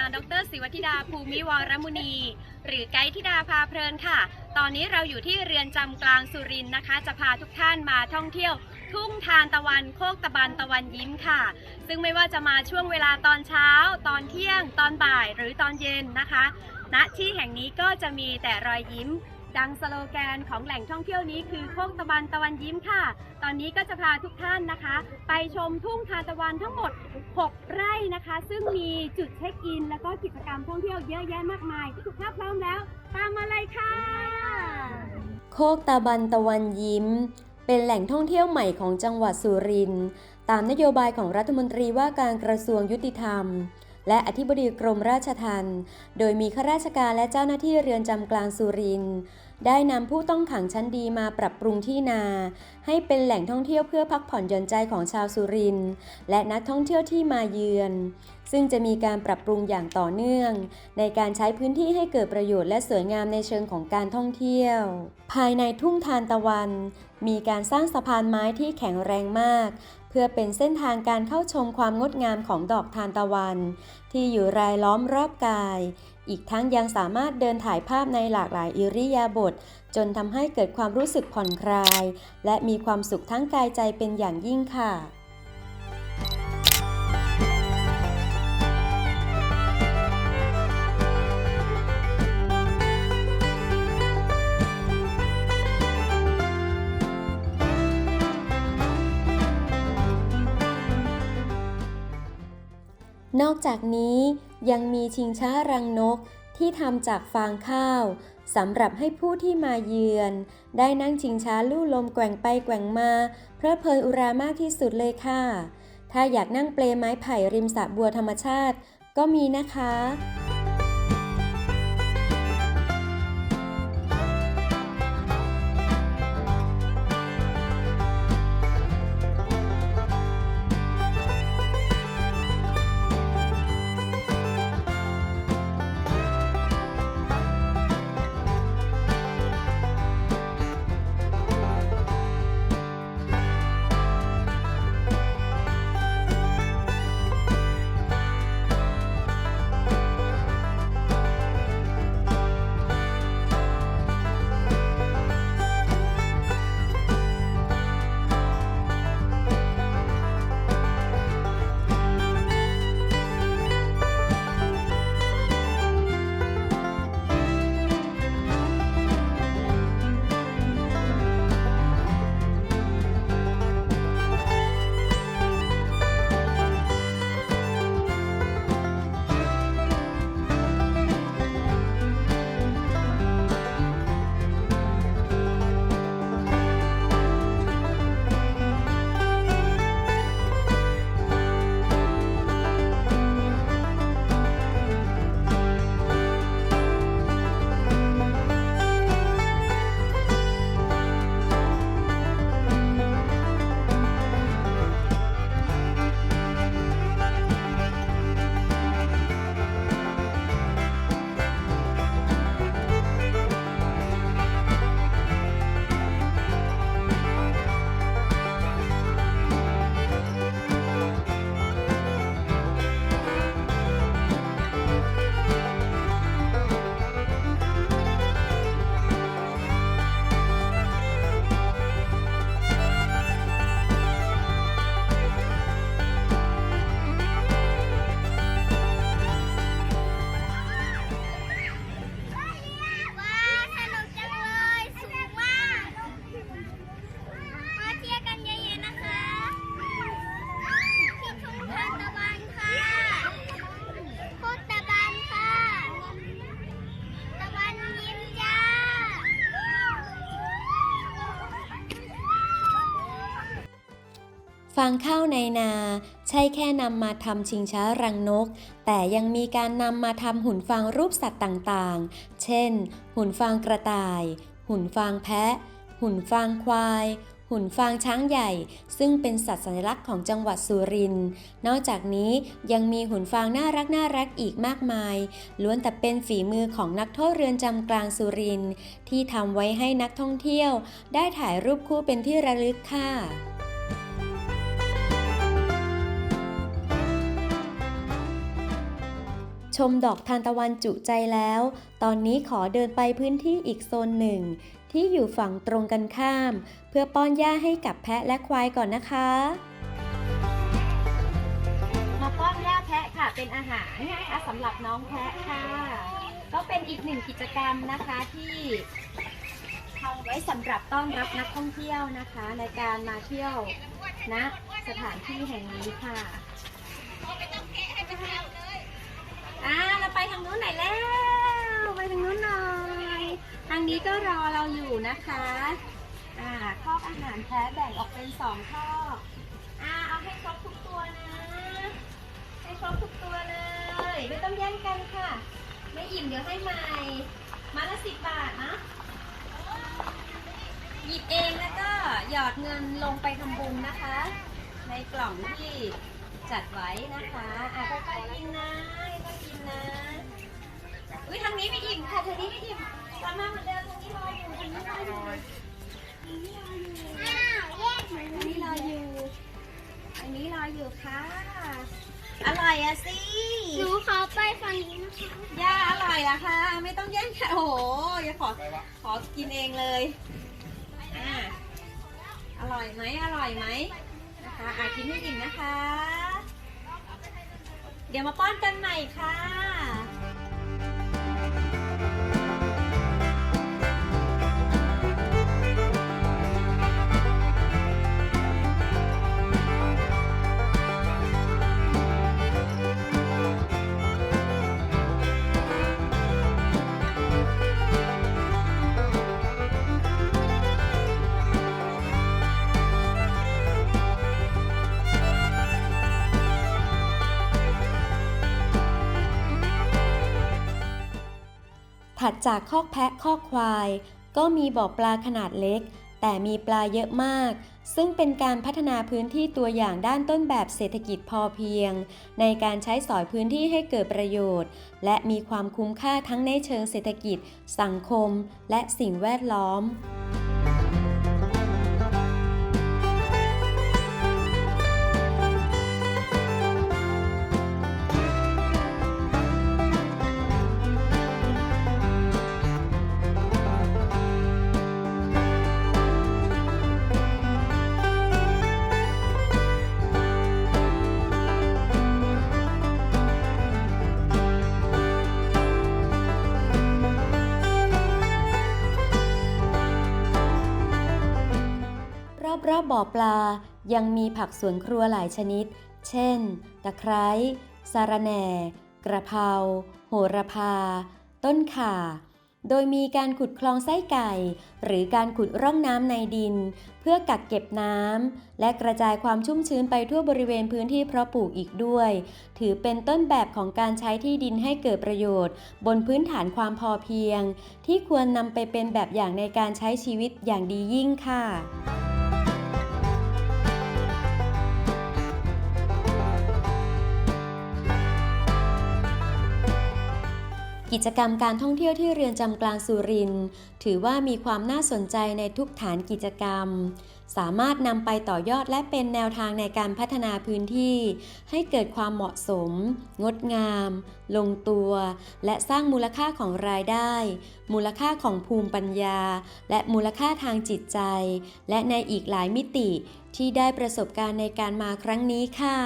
ารย์ ดรศิวธิดาภูมิวรมุนี หรือไกด์ธิดาพาเพลินค่ะ ตอนนี้เราอยู่ที่เรือนจำกลางสุรินทร์นะคะ จะพาทุกท่านมาท่องเที่ยว ทุ่งทานตะวันโคกตะบันตะวันยิ้มค่ะ ซึ่งไม่ว่าจะมาช่วงเวลาตอนเช้า ตอนเที่ยง ตอนบ่ายหรือตอนเย็นนะคะณที่แห่งนี้ก็จะมีแต่รอยยิ้ม ดังสโลแกนของแหล่งท่องเที่ยวนี้คือโคกตะบันตะวันยิ้มค่ะ ตอนนี้ก็จะพาทุกท่านนะคะ ไปชมทุ่งทานตะวันทั้งหมด 6 ไร่นะคะ ซึ่งมีจุดเช็คอิน แล้วก็กิจกรรมท่องเที่ยวเยอะแยะมากมายถ้าพร้อมแล้ว ตามมาเลยค่ะ โคกตาบันตะวันยิ้ม เป็นแหล่งท่องเที่ยวใหม่ของจังหวัดสุรินทร์ตามนโยบายของรัฐมนตรีว่าการกระทรวงยุติธรรม และอธิบดีกรมราชทัณฑ์ โดยมีข้าราชการและเจ้าหน้าที่เรือนจำกลางสุรินทร์ได้นำผู้ต้องขังชั้นดีมาปรับปรุงที่นา ให้เป็นแหล่งท่องเที่ยวเพื่อพักผ่อนหย่อนใจของชาวสุรินทร์และนักท่องเที่ยวที่มาเยือน ซึ่งจะมีการปรับปรุงอย่างต่อเนื่อง ในการใช้พื้นที่ให้เกิดประโยชน์และสวยงามในเชิงของการท่องเที่ยว ภายในทุ่งทานตะวัน มีการสร้างสะพานไม้ที่แข็งแรงมาก พื่อเป็นเส้นทางการเข้าชมความงดงามของดอกทานตะวัน ที่อยู่รายล้อมรอบกาย อีกทั้งยังสามารถเดินถ่ายภาพในหลากหลายอิริยาบถจนทำให้เกิดความรู้สึกผ่อนคลาย และมีความสุขทั้งกายใจเป็นอย่างยิ่งค่ะ นอกจากนี้ยังมีชิงช้ารังนกที่ทำจากฟางข้าวสำหรับให้ผู้ที่มาเยือน ได้นั่งชิงช้าลู่ลมแกว่งไปแกว่งมาเพลิดเพลินอุรามากที่สุดเลยค่ะ ถ้าอยากนั่งเปลไม้ไผ่ริมสระบัวธรรมชาติ ก็มีนะคะ ฟางข้าวในนา ใช่แค่นำมาทำชิงช้ารังนก แต่ยังมีการนำมาทำหุ่นฟางรูปสัตว์ต่างๆ เช่น หุ่นฟางกระต่าย หุ่นฟางแพะ หุ่นฟางควาย หุ่นฟางช้างใหญ่ ซึ่งเป็นสัตว์สัญลักษณ์ของจังหวัดสุรินทร์ นอกจากนี้ยังมีหุ่นฟางน่ารักน่ารักอีกมากมาย ล้วนแต่เป็นฝีมือของนักโทษเรือนจำกลางสุรินทร์ที่ทำไว้ให้นักท่องเที่ยว ได้ถ่ายรูปคู่เป็นที่ระลึกค่ะ มดอกทานตะวันจุใจแล้ว ตอนนี้ขอเดินไปพื้นที่อีกโซนหนึ่ง ที่อยู่ฝั่งตรงกันข้าม เพื่อป้อนหญ้าให้กับแพะและควายก่อนนะคะ มาป้อนหญ้าแพะค่ะ เป็นอาหารนะคะสำหรับน้องแพะค่ะ ก็เป็นอีกหนึ่งกิจกรรมนะคะที่ทำไว้สำหรับต้อนรับนักท่องเที่ยวนะคะ ในการมาเที่ยวณสถานที่แห่งนี้ค่ะ อ่าเราไปทางนู้นไหนแล้ว ไปทางนู้นหน่อย ทางนี้ก็รอเราอยู่นะคะ อ่าคอกอาหารแพะแบ่งออกเป็นสองคอกอ่าเอาให้ครบทุกตัวนะ ให้ครบทุกตัวเลย ไม่ต้องแย่งกันค่ะ ไม่อิ่มเดี๋ยวให้ใหม่ มาละสิบบาทนะหยิบเองแล้วก็หยอดเงินลงไปทำบุญนะคะ ในกล่องที่จัดไว้นะคะ อะค่อย ขอขอกินเองเลยอ่าอร่อยไหมอร่อยไหมนะคะอะกินให้อิ่มนะคะ เดี๋ยวมาป้อนกันใหม่ค่ะ ดจากคอกแพะคอกควาย ก็มีบ่อปลาขนาดเล็ก แต่มีปลาเยอะมาก ซึ่งเป็นการพัฒนาพื้นที่ตัวอย่างด้านต้นแบบเศรษฐกิจพอเพียง ในการใช้สอยพื้นที่ให้เกิดประโยชน์ และมีความคุ้มค่าทั้งในเชิงเศรษฐกิจ สังคม และสิ่งแวดล้อม บ่อปลายังมีผักสวนครัวหลายชนิด เช่น ตะไคร้สะระแหน่ กระเพราโหระพา ต้นข่า โดยมีการขุดคลองไส้ไก่ หรือการขุดร่องน้ำในดิน เพื่อกักเก็บน้ำและกระจายความชุ่มชื้นไปทั่วบริเวณพื้นที่เพาะปลูกอีกด้วย ถือเป็นต้นแบบของการใช้ที่ดินให้เกิดประโยชน์ บนพื้นฐานความพอเพียง ที่ควรนำไปเป็นแบบอย่างในการใช้ชีวิตอย่างดียิ่งค่ะ กิจกรรมการท่องเที่ยวที่เรือนจำกลางสุรินทร์ถือว่ามีความน่าสนใจในทุกฐานกิจกรรม สามารถนำไปต่อยอดและเป็นแนวทางในการพัฒนาพื้นที่ ให้เกิดความเหมาะสม งดงาม ลงตัว และสร้างมูลค่าของรายได้ มูลค่าของภูมิปัญญา และมูลค่าทางจิตใจ และในอีกหลายมิติที่ได้ประสบการณ์ในการมาครั้งนี้ค่ะ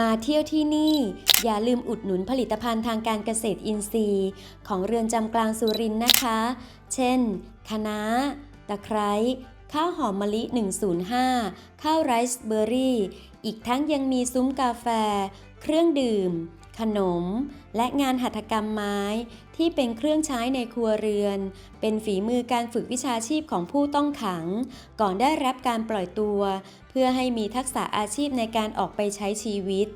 มาเที่ยวที่นี่ อย่าลืมอุดหนุนผลิตภัณฑ์ทางการเกษตรอินทรีย์ ของเรือนจำกลางสุรินทร์นะคะ เช่น คะน้า ตะไคร้ ข้าวหอมมะลิ 105 ข้าวไรซ์เบอร์รี่ อีกทั้งยังมีซุ้มกาแฟ เครื่องดื่ม ขนม และงานหัตถกรรมไม้ที่เป็นเครื่องใช้ในครัวเรือน เป็นฝีมือการฝึกวิชาชีพของผู้ต้องขัง ก่อนได้รับการปล่อยตัว เพื่อให้มีทักษะอาชีพในการออกไปใช้ชีวิต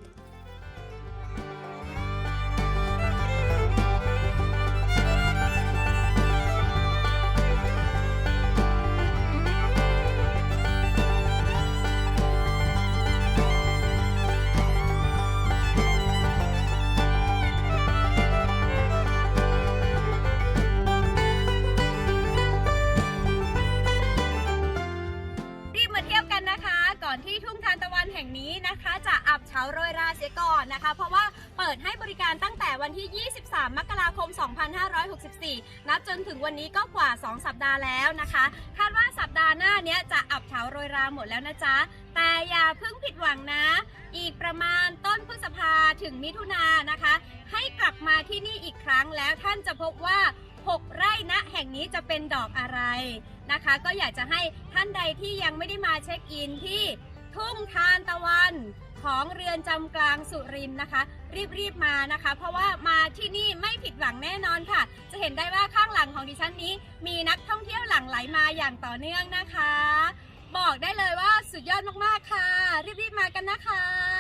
เพราะว่าเปิดให้บริการตั้งแต่วันที่ 23 มกราคม 2564 นับจนถึงวันนี้ก็กว่า 2 สัปดาห์แล้วนะคะ คาดว่าสัปดาห์หน้าเนี้ยจะอับเฉาโรยราหมดแล้วนะจ๊ะ แต่อย่าเพิ่งผิดหวังนะ อีกประมาณต้นพฤษภาถึงมิถุนายนนะคะ ให้กลับมาที่นี่อีกครั้งแล้วท่านจะพบว่า6 ไร่ณแห่งนี้จะเป็นดอกอะไรนะคะ ก็อยากจะให้ท่านใดที่ยังไม่ได้มาเช็คอินที่ทุ่งทานตะวัน ของเรือนจำกลางสุรินทร์นะคะ รีบๆมานะคะ เพราะว่ามาที่นี่ไม่ผิดหวังแน่นอนค่ะ จะเห็นได้ว่าข้างหลังของดิฉันนี้ มีนักท่องเที่ยวหลั่งไหลมาอย่างต่อเนื่องนะคะ บอกได้เลยว่าสุดยอดมากๆค่ะ รีบๆมากันนะคะ